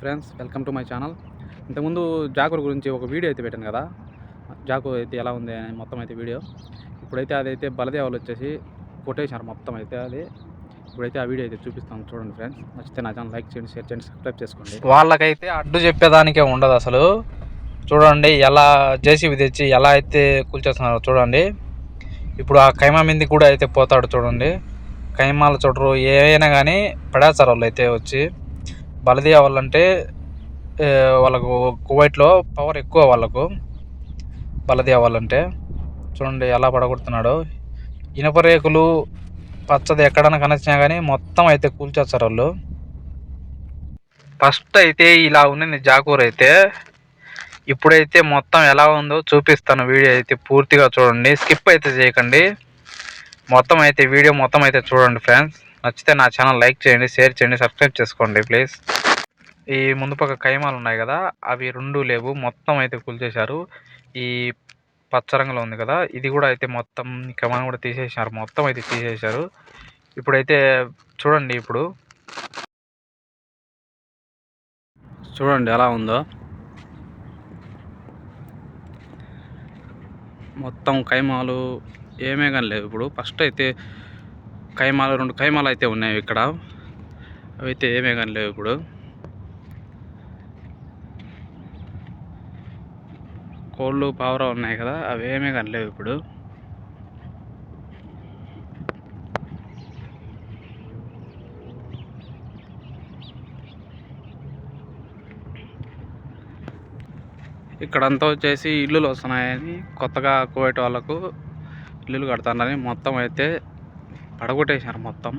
Friends welcome to my channel ఇంతకుముందు జాకూర్ గురించి ఒక వీడియో అయితే పెట్టాను కదా. జాకు అయితే ఎలా ఉంది అని మొత్తం అయితే వీడియో. ఇప్పుడైతే అదైతే బలదేవాలు వచ్చేసి కొట్టేశారు మొత్తం అయితే అది. ఇప్పుడైతే ఆ వీడియో అయితే చూపిస్తాను చూడండి ఫ్రెండ్స్ నచ్చితే నా ఛానల్ లైక్ చేయండి షేర్ చేయండి సబ్స్క్రైబ్ చేసుకోండి. వాళ్ళకైతే అడ్డు చెప్పేదానికే ఉండదు అసలు. చూడండి ఎలా జేసీబీ తెచ్చి ఎలా అయితే కూల్చేస్తున్నారో చూడండి. ఇప్పుడు ఆ కైమా మింది కూడా అయితే పోతాడు చూడండి. కైమాల చూడరు ఏమైనా కానీ పడేస్తారు వాళ్ళు అయితే వచ్చి బలదీయ వాళ్ళంటే వాళ్ళకు కువైట్లో పవర్ ఎక్కువ వాళ్ళకు బలదీయ వాళ్ళంటే. చూడండి ఎలా పడగొడుతున్నాడు. ఇనుప రేకులు పచ్చది ఎక్కడైనా కనొచ్చినా కానీ మొత్తం అయితే కూల్చేస్తారు వాళ్ళు. ఫస్ట్ అయితే ఇలా ఉంది జాకూర్ అయితే. ఇప్పుడైతే మొత్తం ఎలా ఉందో చూపిస్తాను వీడియో అయితే పూర్తిగా చూడండి. స్కిప్ అయితే చేయకండి. మొత్తం అయితే వీడియో మొత్తం అయితే చూడండి ఫ్రెండ్స్. నచ్చితే నా ఛానల్ లైక్ చేయండి షేర్ చేయండి సబ్స్క్రైబ్ చేసుకోండి ప్లీజ్. ఈ ముందు పక్క కైమాలు ఉన్నాయి కదా అవి రెండు లేవు మొత్తం అయితే కూల్చేశారు ఈ పచ్చ రంగులో ఉంది కదా ఇది కూడా అయితే మొత్తం ఈ కమాన్ కూడా తీసేసినారు మొత్తం అయితే తీసేశారు. ఇప్పుడైతే చూడండి ఇప్పుడు. చూడండి ఎలా ఉందో. మొత్తం కైమాలు ఏమే కానీ లేవు ఇప్పుడు. ఫస్ట్ అయితే కైమాలు రెండు కైమాలు అయితే ఉన్నాయి ఇక్కడ. అవైతే ఏమే కానీ లేవు ఇప్పుడు. కోళ్ళు పావురా ఉన్నాయి కదా అవి ఏమీ కానీ లేవు ఇప్పుడు. ఇక్కడంతా వచ్చేసి ఇల్లులు వస్తున్నాయని కొత్తగా కువైట్ వాళ్ళకు ఇల్లులు కడతానని మొత్తం అయితే పడగొట్టేశారు మొత్తం.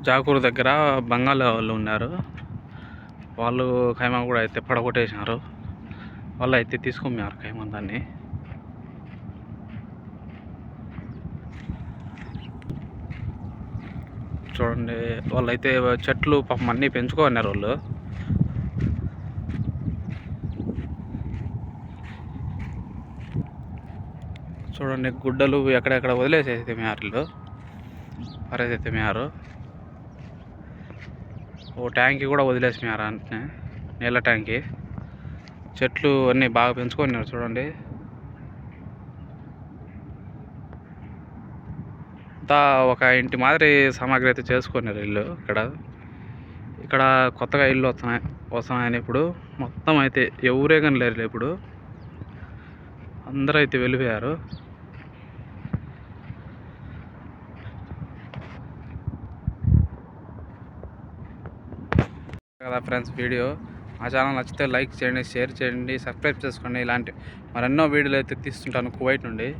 జాకూరు దగ్గర బంగాళ వాళ్ళు ఉన్నారు. వాళ్ళు ఖైమా కూడా అయితే పడగొట్టేసినారు వాళ్ళు అయితే తీసుకున్నారు ఖైమా దాన్ని. చూడండి. వాళ్ళైతే చెట్లు పాపం అన్నీ పెంచుకోన్నారు వాళ్ళు. చూడండి గుడ్డలు ఎక్కడెక్కడ వదిలేసేసి మేరలు పరేసైతే మేరు ఓ ట్యాంకీ కూడా వదిలేసి మేర అంటే నీళ్ళ ట్యాంకీ. చెట్లు అన్నీ బాగా పెంచుకున్నారు చూడండి. కొత్త ఒక ఇంటి మాదిరి సామాగ్రి అయితే చేసుకున్నారు ఇల్లు ఇక్కడ. ఇక్కడ కొత్తగా ఇల్లు వస్తున్నాయి వస్తున్నాయని ఇప్పుడు మొత్తం అయితే ఎవరే కానీ లేరు ఇప్పుడు. అందరూ అయితే వెళ్ళిపోయారు. కదా ఫ్రెండ్స్ వీడియో? మా ఛానల్ నచ్చితే లైక్ చేయండి షేర్ చేయండి సబ్స్క్రైబ్ చేసుకోండి. ఇలాంటి మరెన్నో వీడియోలు అయితే తీస్తుంటాను కువైట్ నుండి.